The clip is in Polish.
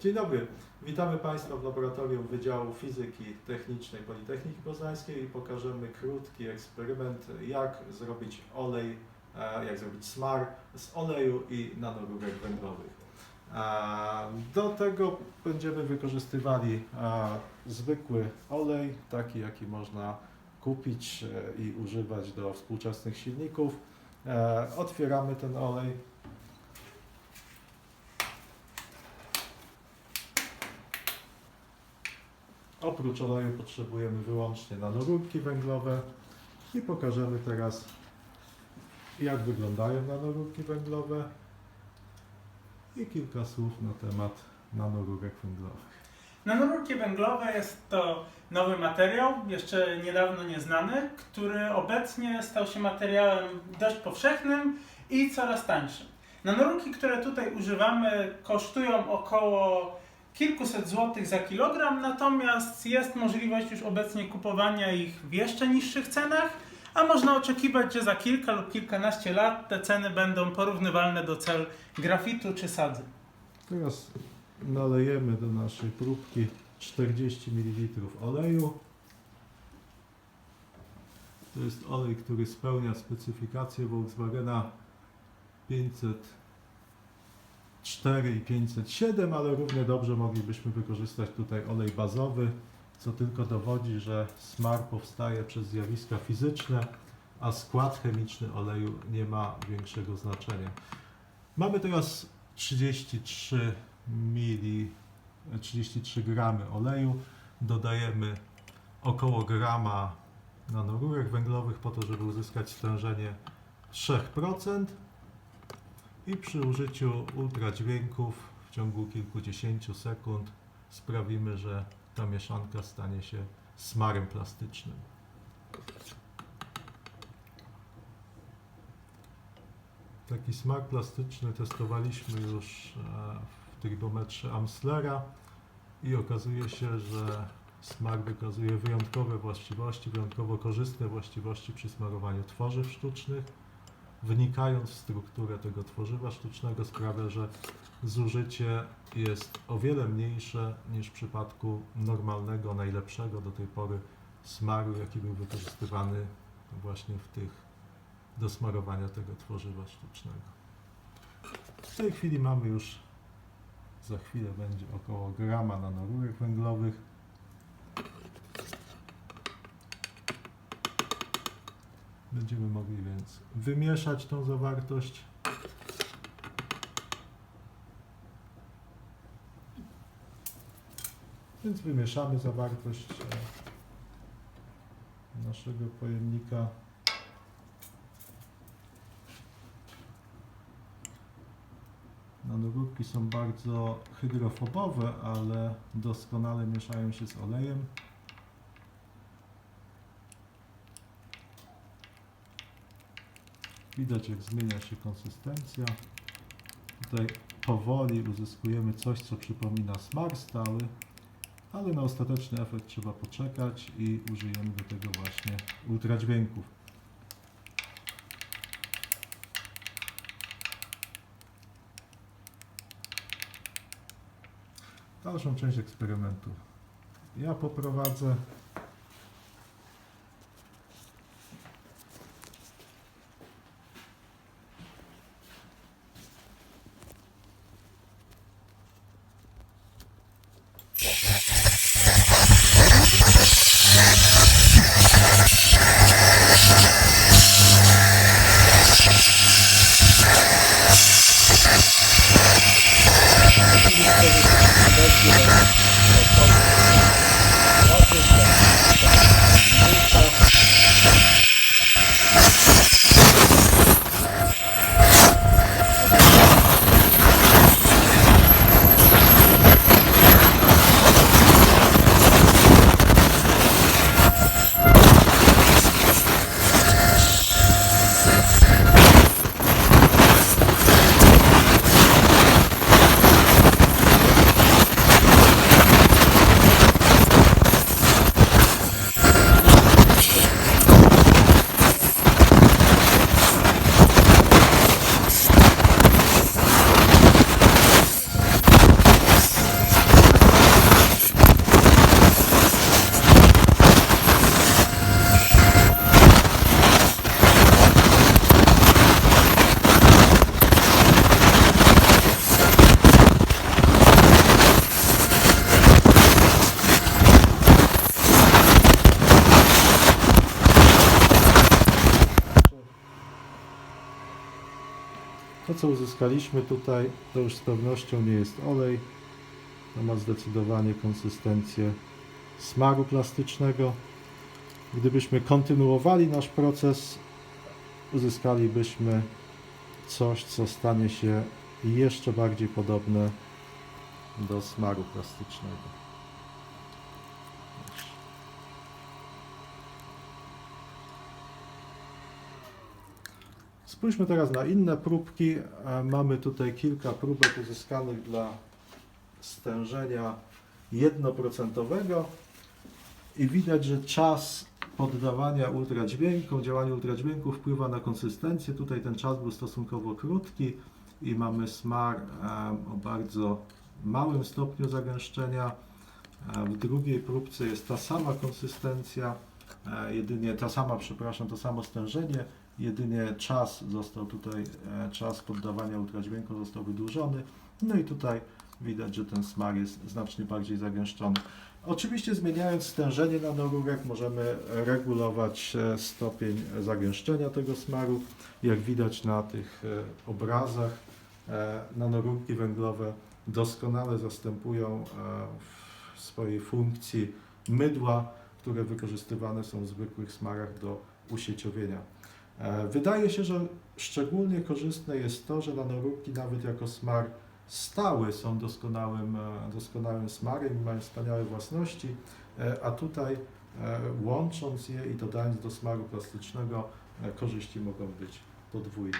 Dzień dobry, witamy Państwa w laboratorium Wydziału Fizyki Technicznej Politechniki Poznańskiej i pokażemy krótki eksperyment, jak zrobić olej, e, jak zrobić smar z oleju i nanorurek węglowych. E, Do tego będziemy wykorzystywali e, zwykły olej, taki jaki można kupić i używać do współczesnych silników. Otwieramy ten olej. Oprócz oleju potrzebujemy wyłącznie nanorurki węglowe i pokażemy teraz jak wyglądają nanorurki węglowe i kilka słów na temat nanorurek węglowych. Nanorurki węglowe jest to nowy materiał, jeszcze niedawno nieznany, który obecnie stał się materiałem dość powszechnym i coraz tańszym. Nanorurki, które tutaj używamy, kosztują około kilkuset złotych za kilogram, natomiast jest możliwość już obecnie kupowania ich w jeszcze niższych cenach, a można oczekiwać, że za kilka lub kilkanaście lat te ceny będą porównywalne do cel grafitu czy sadzy. Teraz nalejemy do naszej próbki 40 ml oleju. To jest olej, który spełnia specyfikację Volkswagena 504 i 507, ale równie dobrze moglibyśmy wykorzystać tutaj olej bazowy, co tylko dowodzi, że smar powstaje przez zjawiska fizyczne, a skład chemiczny oleju nie ma większego znaczenia. Mamy teraz 33 mili, 33 gramy oleju. Dodajemy około grama nanorurek węglowych po to, żeby uzyskać stężenie 3%. I przy użyciu ultradźwięków w ciągu kilkudziesięciu sekund sprawimy, że ta mieszanka stanie się smarem plastycznym. Taki smak plastyczny testowaliśmy już e, w trybometrze Amslera i okazuje się, że smak wykazuje wyjątkowe właściwości, wyjątkowo korzystne właściwości przy smarowaniu tworzyw sztucznych. Wnikając w strukturę tego tworzywa sztucznego sprawia, że zużycie jest o wiele mniejsze niż w przypadku normalnego, najlepszego do tej pory smaru, jaki był wykorzystywany właśnie w tych do smarowania tego tworzywa sztucznego. W tej chwili mamy już, za chwilę będzie około grama nanorurek węglowych. Będziemy mogli więc wymieszać tą zawartość. Więc wymieszamy zawartość e, naszego pojemnika. Nanorurki są bardzo hydrofobowe, ale doskonale mieszają się z olejem. Widać jak zmienia się konsystencja. Tutaj powoli uzyskujemy coś, co przypomina smar stały, ale na ostateczny efekt trzeba poczekać i użyjemy do tego właśnie ultradźwięków. Dalszą część eksperymentu ja poprowadzę. Shit, shit, shit, shit, shit, shit. Co uzyskaliśmy tutaj, to już z pewnością nie jest olej. To ma zdecydowanie konsystencję smaru plastycznego. Gdybyśmy kontynuowali nasz proces, uzyskalibyśmy coś, co stanie się jeszcze bardziej podobne do smaru plastycznego. Spójrzmy teraz na inne próbki. E, Mamy tutaj kilka próbek uzyskanych dla stężenia 1% i widać, że czas poddawania ultradźwiękom, działania ultradźwięku wpływa na konsystencję. Tutaj ten czas był stosunkowo krótki i mamy smar em, o bardzo małym stopniu zagęszczenia. E, W drugiej próbce jest ta sama konsystencja, e, jedynie ta sama, przepraszam, to samo stężenie, jedynie czas został tutaj, e, czas poddawania ultradźwięku został wydłużony. No i tutaj widać, że ten smar jest znacznie bardziej zagęszczony. Oczywiście zmieniając stężenie nanorurek możemy regulować e, stopień zagęszczenia tego smaru. Jak widać na tych e, obrazach, nanorurki węglowe doskonale zastępują w swojej funkcji mydła, które wykorzystywane są w zwykłych smarach do usieciowienia. E, Wydaje się, że szczególnie korzystne jest to, że nanorurki nawet jako smar stały są doskonałym, e, doskonałym smarem i mają wspaniałe własności, e, a tutaj łącząc je i dodając do smaru plastycznego korzyści mogą być podwójne.